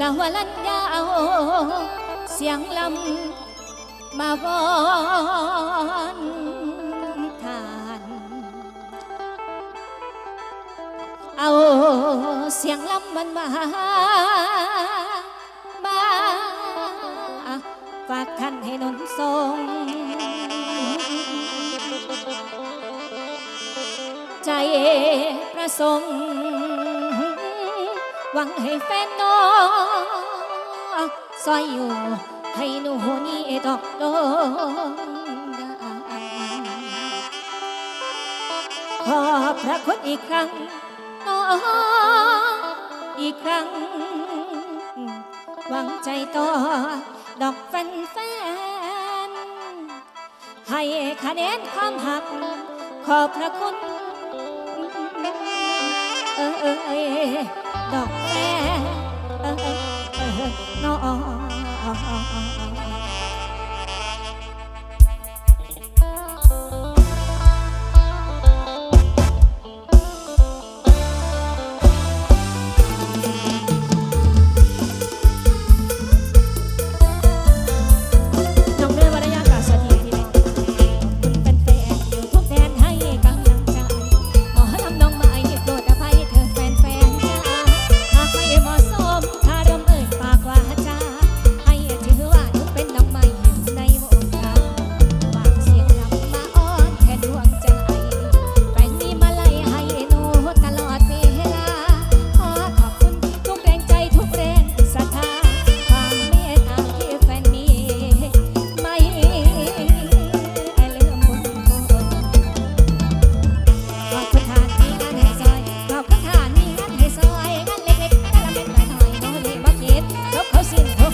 ลาวลันยาวเสียงลำมาวอนทาน เอาเสียงลำมันมามาฝากท่านให้นนทรงใจประสงค์หวังให้แฟนน้อง ซอยอยู่ให้หนูนี่ตกลงได้ขอพระคุณอีกครั้งน้ออีกครั้ง หวังใจต่อดอกแฟนแฟนให้คะแนนความหัก ขอบพระคุณ เออเออเออดอกแม่เออเออเออน้อง น้อง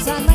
Sometimes I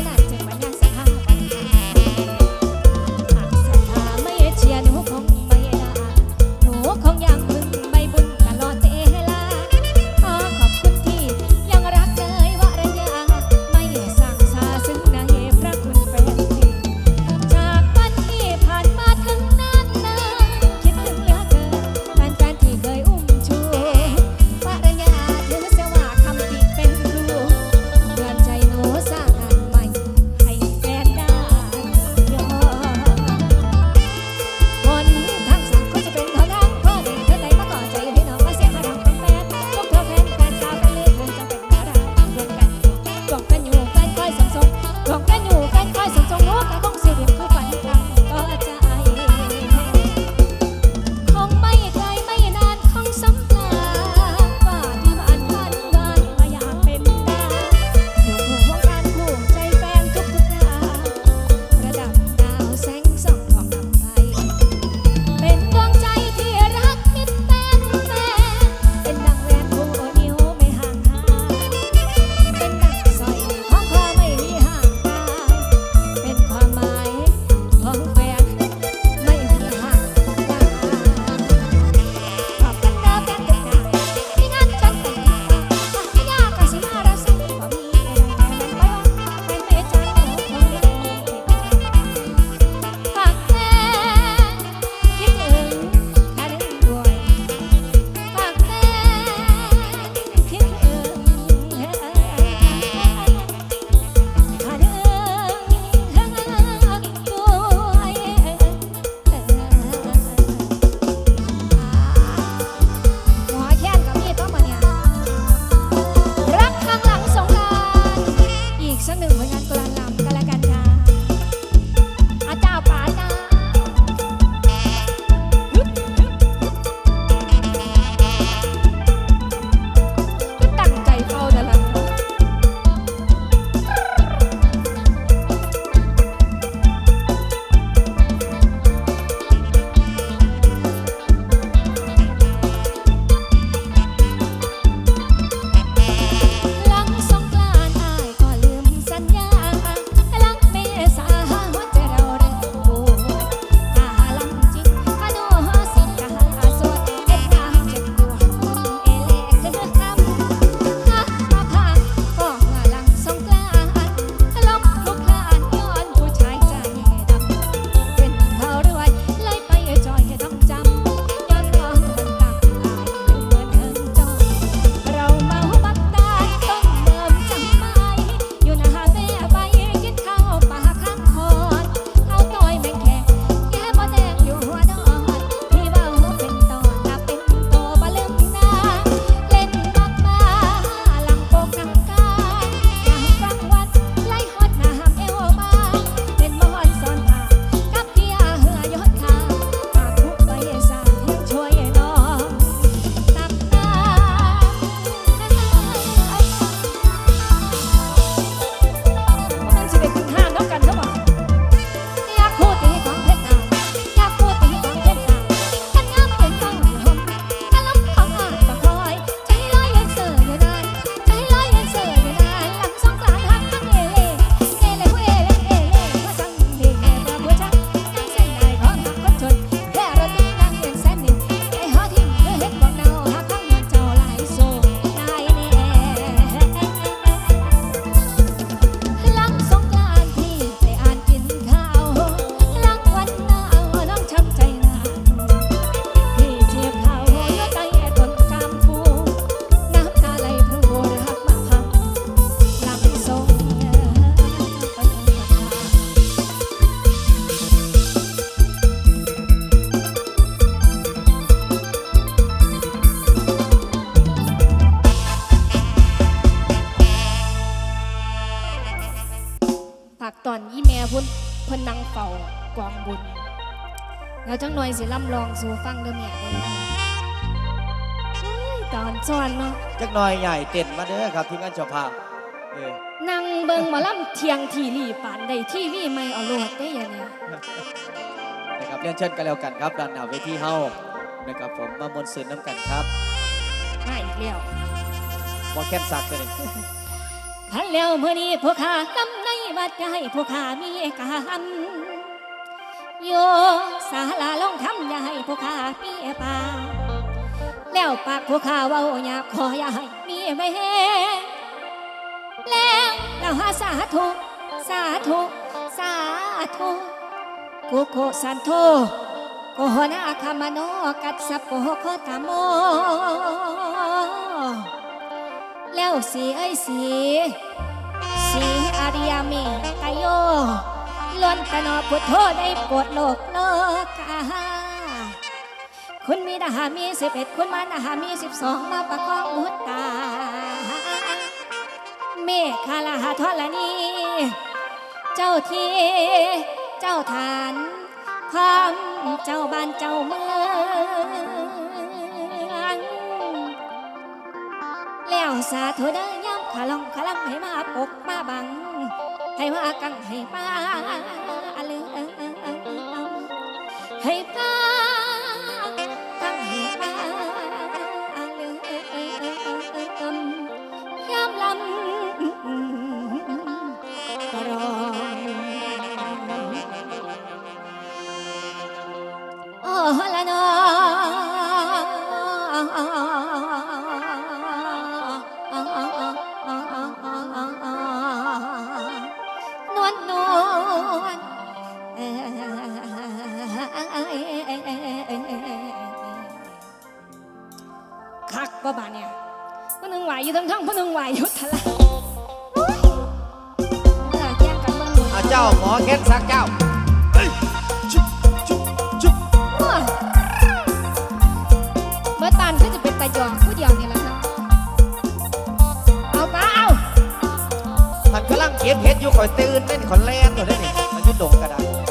ากองบุญแล้วจังหน่อยสิล่ำลองสู่ฟังเด้อแม่เด้อเฮ้ยตอนซ้อนเนาะจักหน่อยใหญ่เต้นมาเด้อครับทีมงานเจ้าภาพเออนั่งเบิ่งหมอลำเทียงทีรีปานได้ทีวีไม่เอาโลดได้อยังเนี่ยนะครับเรียนเชิญกันแล้วกันครับด้านหน้าเวทีเฮานะครับผมมามวลซื่นน้ำกันครับมาอีกแล้วบ่แค้นสักเลยพันแล้วเมื่อนี้ผู้ข้าลำในวัดอย่าให้ผู้ข้ามีกรรม โยศาลาลองทำอย่าให้ผู้ข้ามีปากแล้วปากผู้ข้าเว้าอยากขออย่าให้มีแม่แล้วเราหาสาธุสาธุสาธุกุโกสันโธโกหนาคามโนกัสสปโปโคตามโม แล้วสีเอ้ยสีสีอาริยเมตโย ล้วนตนอพุทโธได้โปรดโลกโลกาคุณมีดาหามีสิบเอ็ดคุณมาดาหามีสิบสองมาประกอบมุตตา เมฆคาลาหาทอลนี เจ้าที่ เจ้าฐานพร้อมเจ้าบ้านเจ้าเมืองแล้วสาธุเด้อย่ำขาลองขาลำให้มาปกมาบัง ให้ว่ากังให้ป้าเลือให้ป้า คักบ่บาเนี่ยพนึงไหวอยู่ทั้งทั้งพนึงไหวอยู่ทะละโอ้ยเอแย่งกันเมืองเอาเจ้าหมอแค้นสักเจ้าเมื่อตานก็จะเป็นตาหยองผู้เดียวนี่แหละค่ะเอาป้าเอามันกำลังเก็บเห็ดอยู่ข่อยตื่นเล่นขอนแลนอยู่นี่มันยุดดงกระดาษ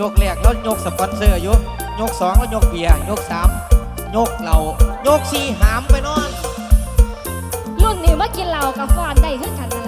ยกแรกแล้วยกสปอนเซอร์อยู่ยกสองแล้วยกเบียร์ยกสามยกเหล่ายกสี่หามไปนอน รุ่นนี้มากินเหล้ากับฟอนได้ขึ้นกันนั่นล่ะ